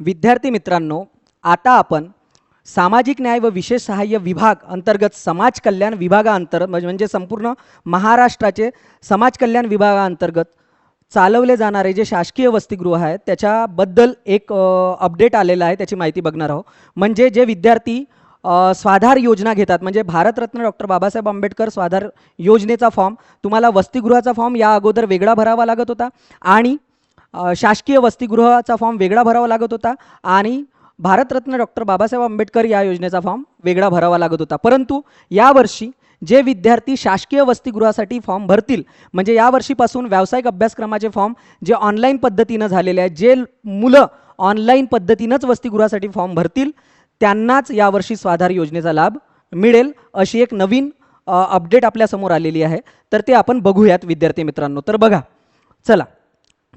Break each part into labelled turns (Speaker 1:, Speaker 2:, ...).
Speaker 1: विद्यार्थी मित्रांनो आता आपण सामाजिक न्याय व विशेष सहाय्य विभाग अंतर्गत समाज कल्याण विभागाअंतर म्हणजे संपूर्ण महाराष्ट्राचे समाज कल्याण विभागाअंतर्गत चालवले जाणारे जे शासकीय वसतिगृह आहेत त्याच्याबद्दल एक अपडेट आलेला आहे त्याची माहिती बघणार आहोत. म्हणजे जे विद्यार्थी स्वाधार योजना घेतात म्हणजे भारतरत्न डॉक्टर बाबासाहेब आंबेडकर स्वाधार योजनेचा फॉर्म तुम्हाला वसतिगृहाचा फॉर्म या अगोदर वेगळा भरावा लागत होता. आणि शासकीय वसतिगृहाचा फॉर्म वेगळा भरावा लागत होता आणि भारतरत्न डॉक्टर बाबासाहेब आंबेडकर या योजनेचा फॉर्म वेगळा भरावा लागत होता. परंतु यावर्षी जे विद्यार्थी शासकीय वसतिगृहासाठी फॉर्म भरतील म्हणजे यावर्षीपासून व्यावसायिक अभ्यासक्रमाचे फॉर्म जे ऑनलाईन पद्धतीनं झालेले आहेत जे मुलं ऑनलाईन पद्धतीनंच वसतिगृहासाठी फॉर्म भरतील त्यांनाच यावर्षी स्वाधार योजनेचा लाभ मिळेल अशी एक नवीन अपडेट आपल्यासमोर आलेली आहे. तर ते आपण बघूयात विद्यार्थी मित्रांनो. तर बघा चला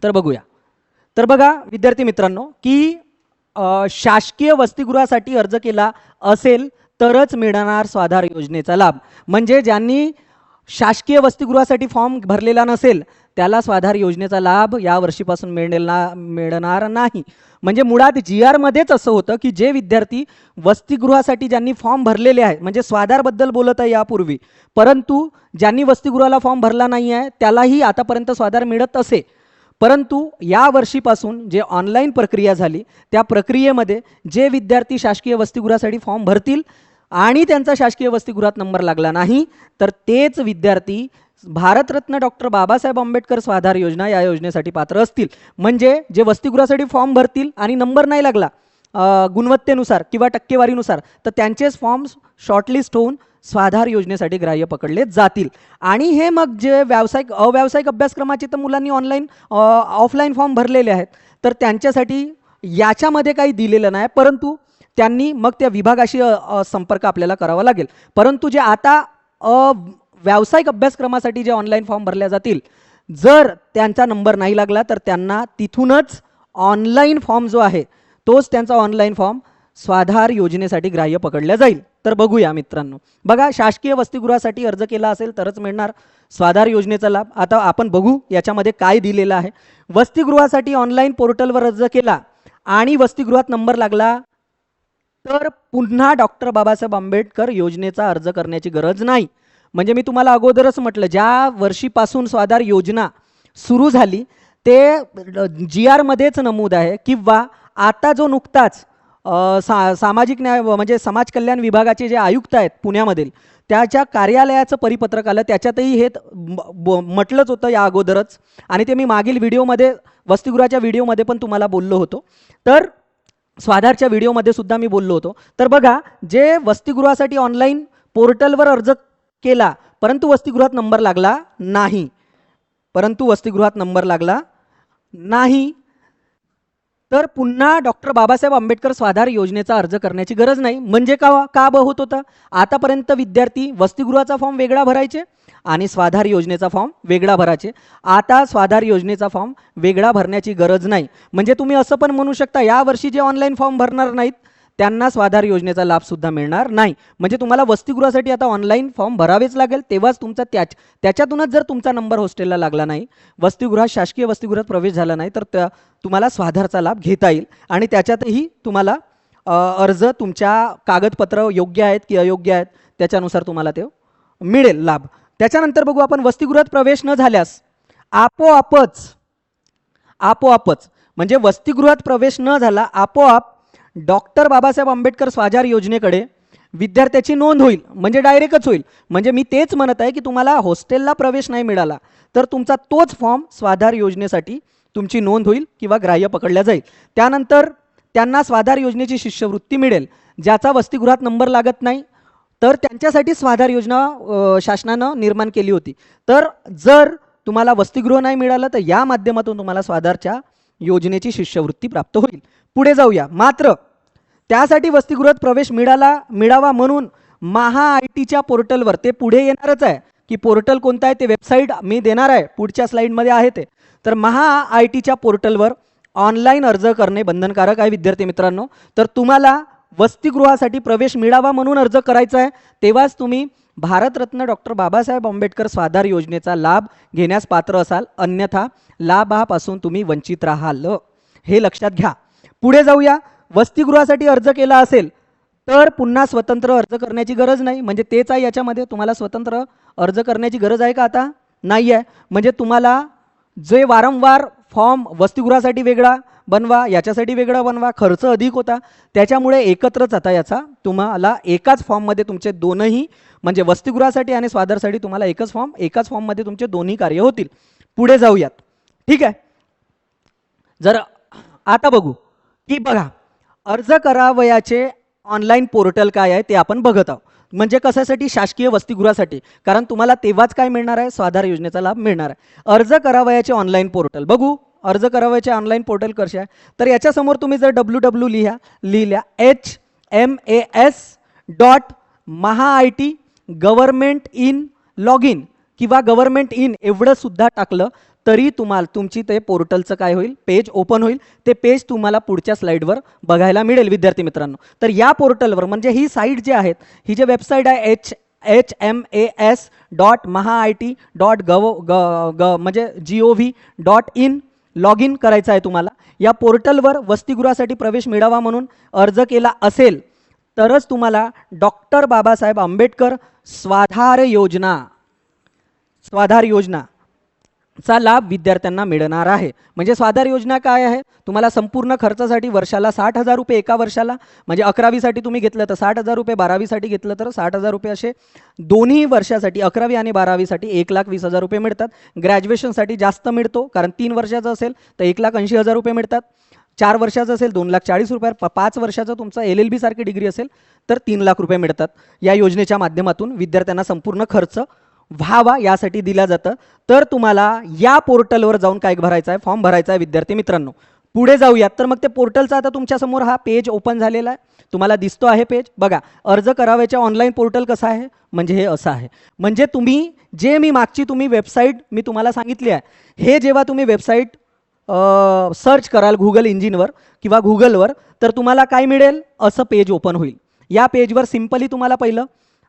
Speaker 1: तर बघूया. तर बघा विद्यार्थी मित्रांनो की शासकीय वसतिगृहासाठी अर्ज केला असेल तरच मिळणार स्वाधार योजनेचा लाभ. म्हणजे ज्यांनी शासकीय वसतिगृहासाठी फॉर्म भरलेला नसेल त्याला स्वाधार योजनेचा लाभ या वर्षीपासून मिळणार मिळणार नाही. म्हणजे मुळात जी आरमध्येच असं होतं की जे विद्यार्थी वसतिगृहासाठी ज्यांनी फॉर्म भरलेले आहे म्हणजे स्वाधारबद्दल बोलत आहे यापूर्वी परंतु ज्यांनी वसतिगृहाला फॉर्म भरला नाही आहे त्यालाही आतापर्यंत स्वाधार मिळत असे. परंतु या वर्षीपासून जे ऑनलाईन प्रक्रिया झाली त्या प्रक्रियेमध्ये जे विद्यार्थी शासकीय वसतिगृहासाठी फॉर्म भरतील आणि त्यांचा शासकीय वसतिगृहात नंबर लागला नाही तर तेच विद्यार्थी भारतरत्न डॉक्टर बाबासाहेब आंबेडकर स्वाधार योजना या योजनेसाठी पात्र असतील. म्हणजे जे वसतिगृहासाठी फॉर्म भरतील आणि नंबर नाही लागला गुणवत्तेनुसार किंवा टक्केवारीनुसार तर त्यांचेच फॉर्म्स शॉर्टलिस्ट होऊन स्वाधार योजनेसाठी ग्राह्य पकडले जातील. आणि हे मग जे व्यावसायिक अव्यावसायिक अभ्यासक्रमाचे तर मुलांनी ऑनलाईन ऑफलाईन फॉर्म भरलेले आहेत. तर त्यांच्यासाठी याच्यामध्ये काही दिलेलं नाही परंतु त्यांनी मग त्या विभागाशी संपर्क आपल्याला करावा लागेल. परंतु जे आता अ, व्यावसायिक अभ्यासक्रमासाठी जे ऑनलाईन फॉर्म भरल्या जातील जर त्यांचा नंबर नाही लागला तर त्यांना तिथूनच ऑनलाईन फॉर्म जो आहे तोच त्यांचा ऑनलाईन फॉर्म स्वाधार योजनेसाठी ग्राह्य पकडल्या जाईल. तर बघूया मित्रांनो. बघा शासकीय वसतिगृहासाठी अर्ज केला असेल तरच मिळणार. स्वाधार योजनेचा लाभ. आता आपण बघू याच्यामध्ये काय दिलेलं आहे. वसतिगृहासाठी ऑनलाईन पोर्टलवर अर्ज केला आणि वसतिगृहात नंबर लागला. तर पुन्हा डॉक्टर बाबासाहेब आंबेडकर योजनेचा अर्ज करण्याची गरज नाही. म्हणजे मी तुम्हाला अगोदरच म्हटलं ज्या वर्षीपासून स्वाधार योजना सुरू झाली ते जी आरमध्येच नमूद आहे. किंवा आता जो नुकताच सा सामाजिक न्याय व म्हणजे समाज कल्याण विभागाचे जे आयुक्त आहेत पुण्यामधील त्याच्या कार्यालयाचं परिपत्रक आलं त्याच्यातही हे म्हटलंच होतं या अगोदरच. आणि ते मी मागील व्हिडिओमध्ये वसतिगृहाच्या व्हिडिओमध्ये पण तुम्हाला बोललो होतो. तर स्वाधारच्या व्हिडिओमध्ये सुद्धा मी बोललो होतो. तर बघा जे वसतिगृहासाठी ऑनलाईन पोर्टलवर अर्ज केला परंतु वसतिगृहात नंबर लागला नाही. परंतु वसतिगृहात नंबर लागला नाही. तर पुन्हा डॉक्टर बाबासाहेब आंबेडकर स्वाधार योजनेचा अर्ज करण्याची गरज नाही. म्हणजे का का ब होत होतं? आतापर्यंत विद्यार्थी वसतिगृहाचा फॉर्म वेगळा भरायचे आणि स्वाधार योजनेचा फॉर्म वेगळा भरायचे. आता स्वाधार योजनेचा फॉर्म वेगळा भरण्याची गरज नाही. म्हणजे तुम्ही असं पण म्हणू शकता यावर्षी जे ऑनलाईन फॉर्म भरणार नाहीत त्यांना स्वाधार योजनेचा लाभ सुद्धा मिळणार नाही. म्हणजे तुम्हाला वसतिगृहासाठी आता ऑनलाईन फॉर्म भरावेच लागेल तेव्हाच तुमचा त्याच त्याच्यातूनच जर तुमचा नंबर हॉस्टेलला लागला नाही वसतिगृहात शासकीय वसतिगृहात प्रवेश झाला नाही तर त्या तुम्हाला स्वाधारचा लाभ घेता येईल. आणि त्याच्यातही तुम्हाला अर्ज तुमच्या कागदपत्र योग्य आहेत की अयोग्य आहेत त्याच्यानुसार तुम्हाला ते मिळेल लाभ. त्याच्यानंतर बघू आपण वसतिगृहात प्रवेश न झाल्यास आपोआपच आपोआपच म्हणजे वसतिगृहात प्रवेश न झाला आपोआप डॉक्टर बाबासाहेब आंबेडकर स्वाधार योजनेकडे विद्यार्थ्याची नोंद होईल म्हणजे डायरेक्टच होईल. म्हणजे मी तेच म्हणत आहे की तुम्हाला हॉस्टेलला प्रवेश नाही मिळाला तर तुमचा तोच फॉर्म स्वाधार योजनेसाठी तुमची नोंद होईल किंवा ग्राह्य पकडल्या जाईल. त्यानंतर त्यांना स्वाधार योजनेची शिष्यवृत्ती मिळेल ज्याचा वसतिगृहात नंबर लागत नाही तर त्यांच्यासाठी स्वाधार योजना शासनानं निर्माण केली होती. तर जर तुम्हाला वसतिगृह नाही मिळालं तर या माध्यमातून तुम्हाला स्वाधारच्या योजनेची शिष्यवृत्ती प्राप्त होईल. पुढे जाऊया. मात्र त्यासाठी वसतिगृहात प्रवेश मिळाला मिळावा म्हणून महा आय टीच्या पोर्टलवर ते पुढे येणारच आहे. की पोर्टल कोणतं आहे ते वेबसाईट मी देणार आहे पुढच्या स्लाईडमध्ये आहे ते. तर महा आय टीच्या पोर्टलवर ऑनलाईन अर्ज करणे बंधनकारक आहे विद्यार्थी मित्रांनो. तर तुम्हाला वसतिगृहासाठी प्रवेश मिळावा म्हणून अर्ज करायचा आहे. तेव्हाच तुम्ही भारतरत्न डॉक्टर बाबासाहेब आंबेडकर स्वाधार योजनेचा लाभ घेण्यास पात्र असाल. अन्यथा लाभापासून तुम्ही वंचित राहाल. हे लक्षात घ्या. पुढे जाऊया. वसतिगृहासाठी अर्ज केला असेल तर पुन्हा स्वतंत्र अर्ज करण्याची गरज नाही. म्हणजे तेच आहे याच्यामध्ये तुम्हाला स्वतंत्र अर्ज करण्याची गरज आहे का आता? नाही आहे. म्हणजे तुम्हाला जे वारंवार फॉर्म वसतिगृहासाठी वेगळा बनवा याच्यासाठी वेगळा बनवा खर्च अधिक होता त्याच्यामुळे एकत्रच आता याचा तुम्हाला एकाच फॉर्ममध्ये तुमचे दोनही म्हणजे वसतिगृहासाठी आणि स्वादरसाठी तुम्हाला एकच फॉर्म एकाच फॉर्ममध्ये तुमचे दोन्ही कार्य होतील. पुढे जाऊयात. ठीक आहे? जर आता बघू. की बघा अर्ज करावयाचे ऑनलाईन पोर्टल काय आहे ते आपण बघत आहोत. म्हणजे कशासाठी? शासकीय वसतिगृहासाठी. कारण तुम्हाला तेव्हाच काय मिळणार आहे? स्वाधार योजनेचा लाभ मिळणार आहे. अर्ज करावयाचे ऑनलाईन पोर्टल बघू अर्ज करावयाचे ऑनलाईन पोर्टल कसे आहे? तर याच्यासमोर तुम्ही जर डब्ल्यू डब्ल्यू लिहा लिहिल्या H M A S dot Maha I T government in log in किंवा गव्हर्मेंट इन एवढं सुद्धा टाकलं तरी तुम्हाला तुमची ते पोर्टलचं काय होईल? पेज ओपन होईल. ते पेज तुम्हाला पुढच्या स्लाईडवर बघायला मिळेल विद्यार्थी मित्रांनो. तर या पोर्टलवर म्हणजे ही साईट जी आहेत ही जे वेबसाईट आहे H H M A S dot Maha I T dot gov G G म्हणजे G O V dot in log in करायचं आहे तुम्हाला. या पोर्टलवर वसतिगृहासाठी प्रवेश मिळावा म्हणून अर्ज केला असेल तरच तुम्हाला डॉक्टर बाबासाहेब आंबेडकर स्वाधार योजना स्वाधार योजना चा लाभ विद्यार्थ्यांना मिळणार आहे. म्हणजे स्वाधार योजना काय आहे? तुम्हाला संपूर्ण खर्चासाठी वर्षाला साठ हजार रुपये एका वर्षाला. म्हणजे अकरावीसाठी तुम्ही घेतलं तर साठ हजार रुपये बारावीसाठी घेतलं तर साठ हजार रुपये असे दोन्ही वर्षासाठी अकरावी आणि बारावीसाठी एक लाख वीस हजार रुपये मिळतात. ग्रॅज्युएशनसाठी जास्त मिळतो कारण तीन वर्षाचं असेल तर एक लाख ऐंशी हजार रुपये मिळतात. चार वर्षाचं असेल दोन लाख चाळीस रुपये प पाच वर्षाचं तुमचं एल एल बीसारखी डिग्री असेल तर तीन लाख रुपये मिळतात. या योजनेच्या माध्यमातून विद्यार्थ्यांना संपूर्ण खर्च व्हावा यासाठी दिला जातं. तर तुम्हाला या पोर्टलवर जाऊन काय भरायचं आहे? फॉर्म भरायचा आहे विद्यार्थी मित्रांनो. पुढे जाऊयात. तर मग ते पोर्टलचा आता तुमच्यासमोर हा पेज ओपन झालेला आहे. तुम्हाला दिसतो आहे पेज. बघा अर्ज कराव्याच्या ऑनलाईन पोर्टल कसं आहे? म्हणजे हे असं आहे. म्हणजे तुम्ही जे मी मागची तुम्ही वेबसाईट मी तुम्हाला सांगितली आहे हे जेव्हा तुम्ही वेबसाईट सर्च कराल गुगल इंजिनवर किंवा गुगलवर तर तुम्हाला काय मिळेल? असं पेज ओपन होईल. या पेजवर सिम्पली तुम्हाला पहिलं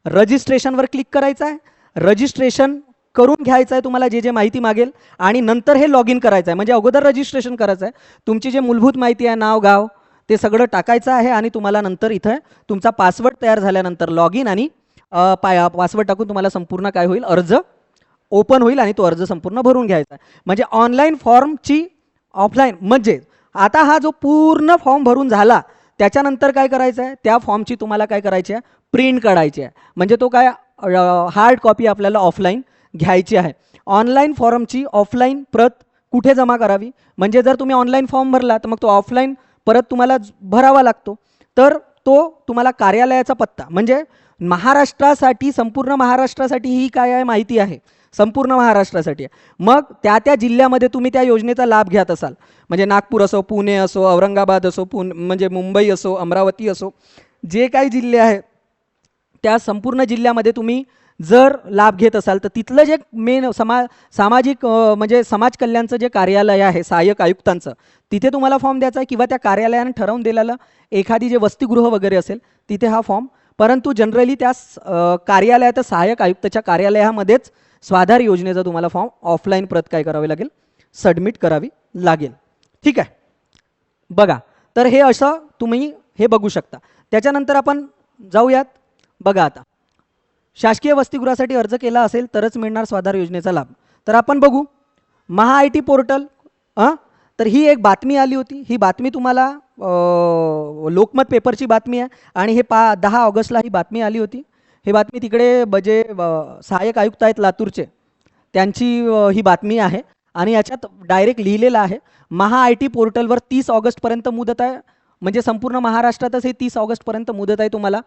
Speaker 1: रजिस्ट्रेशनवर क्लिक करायचं आहे. रजिस्ट्रेशन करून घ्यायचं आहे तुम्हाला जे जे माहिती मागेल आणि नंतर हे लॉग इन करायचं आहे म्हणजे अगोदर रजिस्ट्रेशन करायचं आहे तुमची जे मूलभूत माहिती आहे नाव गाव ते सगळं टाकायचं आहे आणि तुम्हाला नंतर इथं तुमचा पासवर्ड तयार झाल्यानंतर लॉग इन आणि पाया पासवर्ड टाकून तुम्हाला संपूर्ण काय होईल? अर्ज ओपन होईल आणि तो अर्ज संपूर्ण भरून घ्यायचा आहे. म्हणजे ऑनलाईन फॉर्मची ऑफलाईन म्हणजे आता हा जो पूर्ण फॉर्म भरून झाला त्याच्यानंतर काय करायचं आहे त्या फॉर्मची तुम्हाला काय करायची आहे? प्रिंट काढायची आहे. म्हणजे तो काय हार्ड कॉपी आपल्याला ऑफलाईन घ्यायची आहे. ऑनलाईन फॉर्मची ऑफलाईन प्रत कुठे जमा करावी? म्हणजे जर तुम्ही ऑनलाईन फॉर्म भरला तर मग तो ऑफलाईन परत तुम्हाला भरावा लागतो. तर तो तुम्हाला कार्यालयाचा पत्ता म्हणजे महाराष्ट्रासाठी संपूर्ण महाराष्ट्रासाठी ही काय आहे माहिती आहे. संपूर्ण महाराष्ट्रासाठी आहे. मग त्या त्या जिल्ह्यामध्ये तुम्ही त्या योजनेचा लाभ घेत असाल. म्हणजे नागपूर असो पुणे असो औरंगाबाद असो पुन म्हणजे मुंबई असो अमरावती असो जे काही जिल्हे आहेत त्या संपूर्ण जिल्ह्यामध्ये तुम्ही जर लाभ घेत असाल तर तिथलं जे मेन समा सामाजिक म्हणजे समाज कल्याणचं जे कार्यालय आहे सहाय्यक आयुक्तांचं तिथे तुम्हाला फॉर्म द्यायचा आहे किंवा त्या कार्यालयानं ठरवून दिलेलं एखादी जे वसतिगृह वगैरे असेल तिथे हा फॉर्म परंतु जनरली त्या कार्यालयात सहाय्यक आयुक्ताच्या कार्यालयामध्येच स्वाधार योजनेचा तुम्हाला फॉर्म ऑफलाईन प्रत काय करावी लागेल? सबमिट करावी लागेल. ठीक आहे? बघा. तर हे असं तुम्ही हे बघू शकता. त्याच्यानंतर आपण जाऊयात. बघा आता. शासकीय वसतिगृहासाठी अर्ज केला असेल तरच मिळणार स्वाधार योजनेचा लाभ. तर आपण बघू. महा आय टी पोर्टल हां तर ही एक बातमी आली होती. ही बातमी तुम्हाला लोकमत पेपरची बातमी आहे. आणि हे पा दहा ऑगस्टला ही बातमी आली होती. ही बातमी तिकडे जे सहाय्यक आयुक्त आहेत लातूरचे. त्यांची ही बातमी आहे. आणि याच्यात डायरेक्ट लिहिलेलं आहे. महा आय टी पोर्टलवर तीस ऑगस्टपर्यंत मुदत आहे. म्हणजे संपूर्ण महाराष्ट्रातच हे तीस ऑगस्टपर्यंत मुदत आहे तुम्हाला.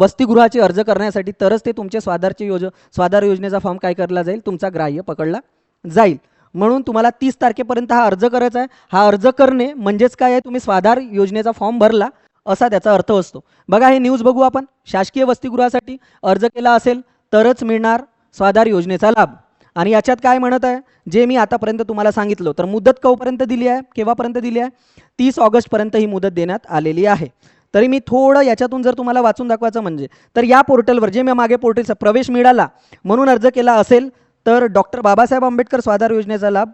Speaker 1: वसतिगृहाचे अर्ज करण्यासाठी तरच ते तुमचे स्वाधारचे योज स्वाधार योजनेचा फॉर्म काय करला जाईल तुमचा ग्राह्य पकडला जाईल. म्हणून तुम्हाला तीस तारखेपर्यंत हा अर्ज करायचा आहे. हा अर्ज करणे म्हणजेच काय आहे? तुम्ही स्वाधार योजनेचा फॉर्म भरला असा त्याचा अर्थ असतो. बघा हे न्यूज बघू आपण. शासकीय वसतिगृहासाठी अर्ज केला असेल तरच मिळणार स्वाधार योजनेचा लाभ. आणि याच्यात काय म्हणत आहे? जे मी आतापर्यंत तुम्हाला सांगितलं तर मुदत कवपर्यंत दिली आहे केव्हापर्यंत दिली आहे? तीस ऑगस्टपर्यंत ही मुदत देण्यात आलेली आहे. तरी मी थोडं याच्यातून जर तुम्हाला वाचून दाखवायचं म्हणजे तर या पोर्टलवर जे मी मागे पोर्टलचा प्रवेश मिळाला म्हणून अर्ज केला असेल तर डॉक्टर बाबासाहेब आंबेडकर स्वाधार योजनेचा लाभ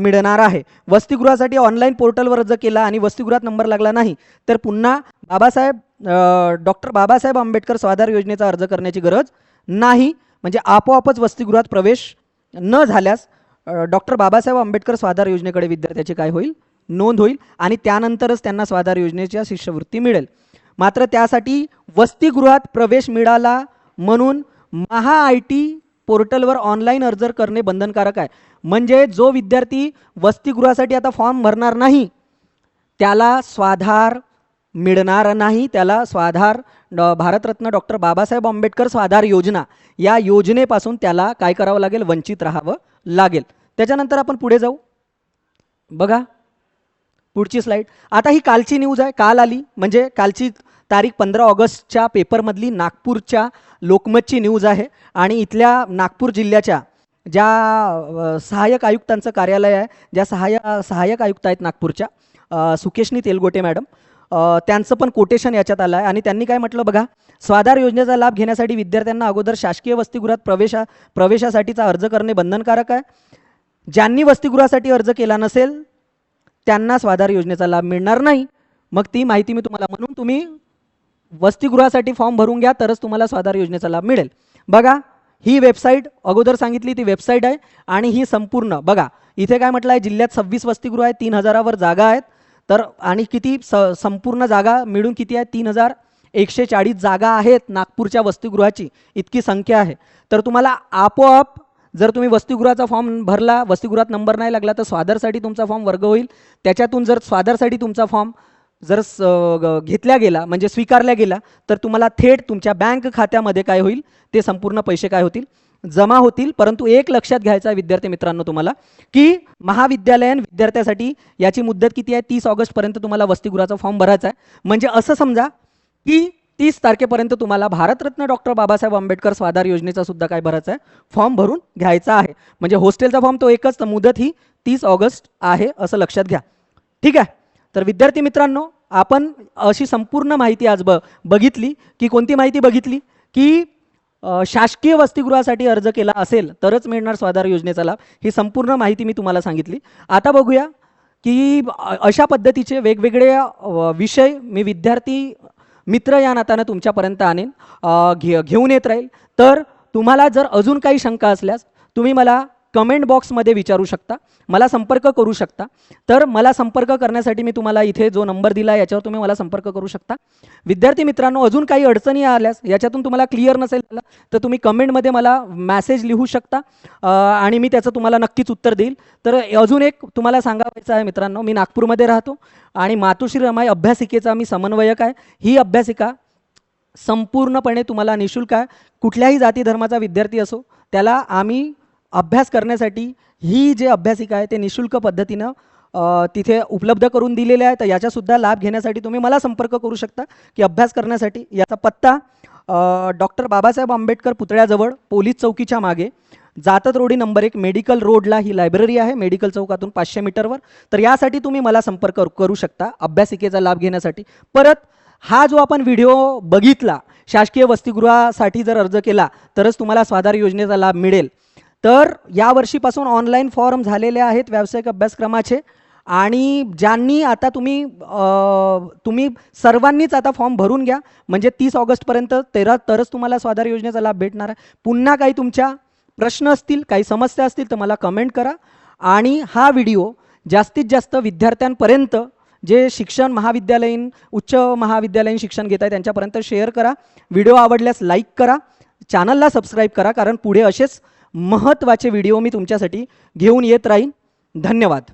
Speaker 1: मिळणार आहे. वसतिगृहासाठी ऑनलाईन पोर्टलवर अर्ज केला आणि वसतिगृहात नंबर लागला नाही तर पुन्हा बाबासाहेब डॉक्टर बाबासाहेब आंबेडकर स्वाधार योजनेचा अर्ज करण्याची गरज नाही. म्हणजे आपोआपच वसतिगृहात प्रवेश न झाल्यास डॉक्टर बाबासाहेब आंबेडकर स्वाधार योजनेकडे विद्यार्थ्याची काय होईल? नोंद होईल आणि त्यानंतरच त्यांना स्वाधार योजनेच्या शिष्यवृत्ती मिळेल. मात्र त्यासाठी वसतिगृहात प्रवेश मिळाला म्हणून महा आय टी पोर्टलवर ऑनलाईन अर्ज करणे बंधनकारक आहे. म्हणजे जो विद्यार्थी वसतिगृहासाठी आता फॉर्म भरणार नाही त्याला स्वाधार मिळणार नाही त्याला स्वाधार डॉ भारतरत्न डॉक्टर बाबासाहेब आंबेडकर स्वाधार योजना या योजनेपासून त्याला काय करावं लागेल? वंचित राहावं लागेल. त्याच्यानंतर आपण पुढे जाऊ. बघा. पुढची स्लाईड आता ही कालची न्यूज आहे. काल आली. म्हणजे कालची तारीख पंधरा ऑगस्टच्या पेपरमधली नागपूरच्या लोकमतची न्यूज आहे. आणि इथल्या नागपूर जिल्ह्याच्या ज्या सहाय्यक आयुक्तांचं कार्यालय आहे ज्या सहाय्य सहाय्यक आयुक्त आहेत नागपूरच्या सुकेशनी तेलगोटे मॅडम त्यांचं पण कोटेशन याच्यात आलं आहे आणि त्यांनी काय म्हटलं बघा? स्वाधार योजनेचा लाभ घेण्यासाठी विद्यार्थ्यांना अगोदर शासकीय वसतिगृहात प्रवेशा प्रवेशासाठीचा अर्ज करणे बंधनकारक आहे. ज्यांनी वसतिगृहासाठी अर्ज केला नसेल त्यांना स्वाधार योजनेचा लाभ मिळणार नाही. मग ती माहिती मी तुम्हाला म्हणून तुम्ही वसतिगृहासाठी फॉर्म भरून घ्या तरच तुम्हाला स्वाधार योजनेचा लाभ मिळेल. बघा ही वेबसाईट अगोदर सांगितली ती वेबसाईट आहे आणि ही संपूर्ण बघा इथे काय म्हटलं आहे जिल्ह्यात सव्वीस वसतिगृह आहे तीन हजारावर जागा आहेत. तर आणि किती स संपूर्ण जागा मिळून किती आहे? तीन हजार एकशे चाळीस जागा आहेत नागपूरच्या वसतिगृहाची. इतकी संख्या आहे. तर तुम्हाला आपोआप जर तुम्ही वसतिगृहाचा फॉर्म भरला वसतिगृहात नंबर नाही लागला तर स्वादरसाठी तुमचा फॉर्म वर्ग होईल. त्याच्यातून जर स्वादरसाठी तुमचा फॉर्म जर स ग- घेतल्या गेला म्हणजे स्वीकारल्या गेला तर तुम्हाला थेट तुमच्या बँक खात्यामध्ये काय होईल? ते संपूर्ण पैसे काय होतील? जमा होतील परंतु एक लक्षात घ्यायचा आहे विद्यार्थी मित्रांनो तुम्हाला की महाविद्यालयीन विद्यार्थ्यासाठी याची मुदत किती आहे? तीस ऑगस्टपर्यंत तुम्हाला वसतिगृहाचा फॉर्म भरायचा आहे. म्हणजे असं समजा की तीस तारखेपर्यंत तुम्हाला भारतरत्न डॉक्टर बाबासाहेब आंबेडकर स्वाधार योजनेचा सुद्धा काय भरायचा आहे? फॉर्म भरून घ्यायचा आहे. म्हणजे हॉस्टेलचा फॉर्म तो एकच तर मुदत ही तीस ऑगस्ट आहे असं लक्षात घ्या. ठीक आहे? तर विद्यार्थी मित्रांनो आपण अशी संपूर्ण माहिती आज ब बघितली की कोणती माहिती बघितली? की शासकीय वसतिगृहासाठी अर्ज केला असेल तरच मिळणार स्वाधार योजनेचा लाभ. ही संपूर्ण माहिती मी तुम्हाला सांगितली. आता बघूया की अशा पद्धतीचे वेगवेगळे विषय मी विद्यार्थी मित्र या नात्यानं तुमच्यापर्यंत आणेन. घे घेऊन येत राहील. तर तुम्हाला जर अजून काही शंका असल्यास तुम्ही मला कमेंट बॉक्समध्ये विचारू शकता मला संपर्क करू शकता. तर मला संपर्क करण्यासाठी मी तुम्हाला इथे जो नंबर दिला आहे याच्यावर तुम्ही मला संपर्क करू शकता. विद्यार्थी मित्रांनो अजून काही अडचणी आल्यास याच्यातून तुम्हाला क्लिअर नसेल तर तुम्ही कमेंटमध्ये मला मॅसेज लिहू शकता आणि मी त्याचं तुम्हाला नक्कीच उत्तर देईल. तर अजून एक तुम्हाला सांगायचं आहे मित्रांनो मी नागपूरमध्ये राहतो आणि मातोश्री रमाई अभ्यासिकेचा मी समन्वयक आहे. ही अभ्यासिका संपूर्णपणे तुम्हाला निशुल्क आहे. कुठल्याही जाती धर्माचा विद्यार्थी असो त्याला आम्ही अभ्यास करण्यासाठी ही जे अभ्यासिका आहे ते निशुल्क पद्धतीनं तिथे उपलब्ध करून दिलेले आहे तर याचासुद्धा लाभ घेण्यासाठी तुम्ही मला संपर्क करू शकता की अभ्यास करण्यासाठी. याचा पत्ता डॉक्टर बाबासाहेब आंबेडकर पुतळ्याजवळ पोलीस चौकीच्या मागे. जातत रोडी नंबर एक मेडिकल रोडला ही लायब्ररी आहे मेडिकल चौकातून पाचशे मीटरवर. तर यासाठी तुम्ही मला संपर्क करू शकता अभ्यासिकेचा लाभ घेण्यासाठी. परत हा जो आपण व्हिडिओ बघितला शासकीय वसतिगृहासाठी जर अर्ज केला तरच तुम्हाला स्वाधार योजनेचा लाभ मिळेल. तर या वर्षीपासून ऑनलाईन फॉर्म झालेले आहेत व्यावसायिक अभ्यासक्रमाचे. आणि ज्यांनी आता तुम्ही तुम्ही सर्वांनीच आता फॉर्म भरून घ्या. म्हणजे तीस ऑगस्टपर्यंत तेरा तरच तुम्हाला स्वाधार योजनेचा लाभ भेटणार आहे. पुन्हा काही तुमच्या प्रश्न असतील काही समस्या असतील तर मला कमेंट करा. आणि हा व्हिडिओ जास्तीत जास्त विद्यार्थ्यांपर्यंत जे शिक्षण महाविद्यालयीन उच्च महाविद्यालयीन शिक्षण घेत आहे त्यांच्यापर्यंत शेअर करा. व्हिडिओ आवडल्यास लाईक करा. चॅनलला सबस्क्राईब करा कारण पुढे असेच महत्त्वाचे व्हिडिओ मी तुमच्यासाठी घेऊन येत राहीन. धन्यवाद.